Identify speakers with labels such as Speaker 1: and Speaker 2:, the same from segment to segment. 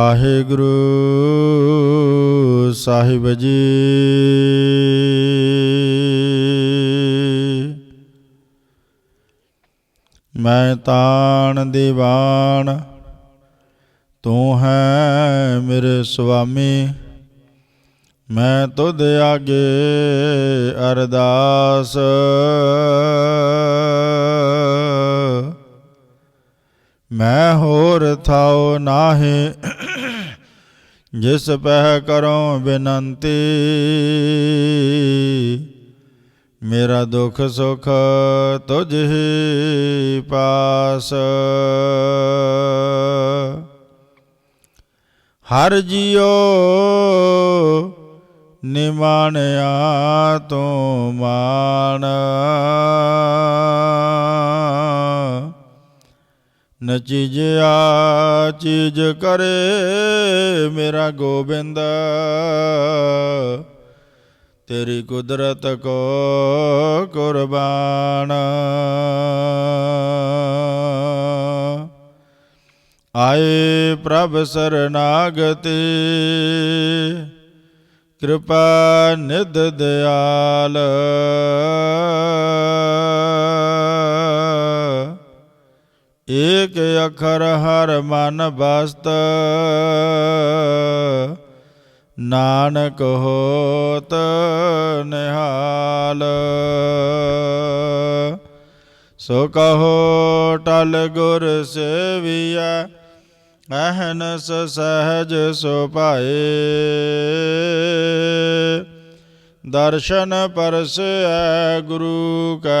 Speaker 1: ਵਾਹਿਗੁਰੂ ਸਾਹਿਬ ਜੀ। ਮੈਂ ਤਾਣ ਦੀਵਾਨ, ਤੂੰ ਹੈ ਮੇਰੇ ਸੁਆਮੀ। ਮੈਂ ਤੁਧ ਆਗੇ ਅਰਦਾਸ। ਮੈਂ ਹੋਰ ਥਾਉ ਨਾਹੀ। ਜਿਸ ਪਹਿ ਕਰੋ ਬੇਨੰਤੀ, ਮੇਰਾ ਦੁਖ ਸੁਖ ਤੁਝ ਹੀ ਪਾਸ। ਹਰ ਜਿਉ ਨਿਮਾਣਿਆ ਤੂੰ ਮਾਨ ਨ ਚੀਜਿਆ ਚੀਜ ਕਰੇ ਮੇਰਾ ਗੋਬਿੰਦ। ਤੇਰੀ ਕੁਦਰਤ ਕੋ ਕੁਰਬਾਨ। ਆਏ ਪ੍ਰਭ ਸਰਨਾਗਤੀ, ਕਿਰਪਾ ਨਿਧ ਦਿਆਲ। ਏਕ ਅਖਰ ਹਰ ਮਨ ਬਸਤ ਨਾਨਕ ਹੋਤ ਨਿਹਾਲ। ਸੋ ਕਹੋ ਟਲ ਗੁਰ ਸੇਵੀਐ, ਅਹਨਸ ਸਹਜ ਸੁਭਾਏ ਦਰਸ਼ਨ ਪਰਸੈ ਗੁਰੂ ਕੈ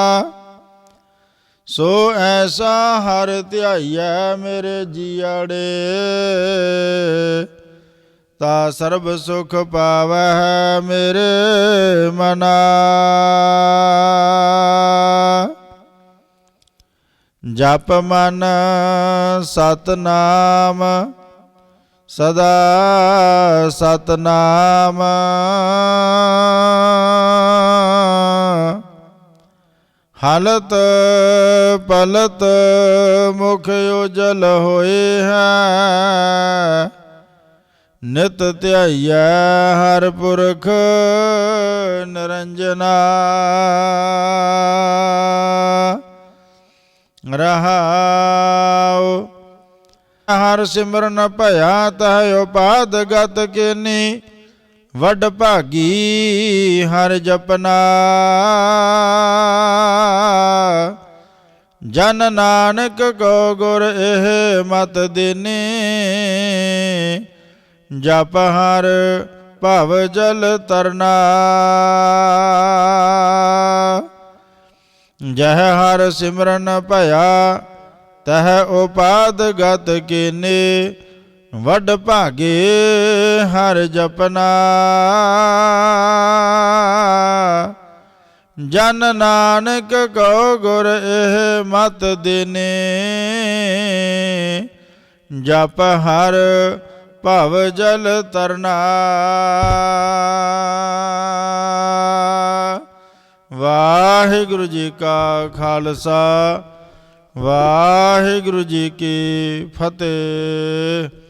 Speaker 1: ਸੋ ਐਸਾ ਹਰ ਧਿਆਈਐ ਮੇਰੇ ਜੀੜੇ ਤਾ ਸਰਬ ਸੁਖ ਪਾਵਹਿ ਮੇਰੇ ਮਨਾ। ਜਪ ਮਨ ਸਤਨਾਮ, ਸਦਾ ਸਤਨਾਮ। ਹਲਤ ਪਲਤ ਮੁਖ ਉਜਲ ਹੋਏ ਹੈ। ਨਿਤ ਧਿਆਈਐ ਹਰ ਪੁਰਖ ਨਿਰੰਜਨਾ। ਰਹਾਉ, ਹਰ ਸਿਮਰਨ ਭਇਆ ਤਹ ਉਪਾਦ ਗਤ ਕੀਨੀ। ਵੱਡ ਭਾਗੀ ਹਰ ਜਪਨਾ। ਜਨ ਨਾਨਕ ਕੋ ਗੁਰ ਇਹ ਮਤ ਦੇਨੇ, ਜਪ ਹਰ ਭਵ ਜਲ ਤਰਨਾ। ਜਹ ਹਰ ਸਿਮਰਨ ਭਇਆ, ਤਹ ਉਪਾਦ ਗਤ ਕੀਨੇ, ਵੱਡ ਭਾਗੇ ਹਰ ਜਪਨਾ। ਜਨ ਨਾਨਕ ਕੋ ਗੁਰ ਇਹ ਮਤ ਦਿਨੇ। ਜਪ ਹਰ ਭਵ ਜਲ ਤਰਨਾ। ਵਾਹਿਗੁਰੂ ਜੀ ਕਾ ਖਾਲਸਾ, ਵਾਹਿਗੁਰੂ ਜੀ ਕੀ ਫਤਿਹ।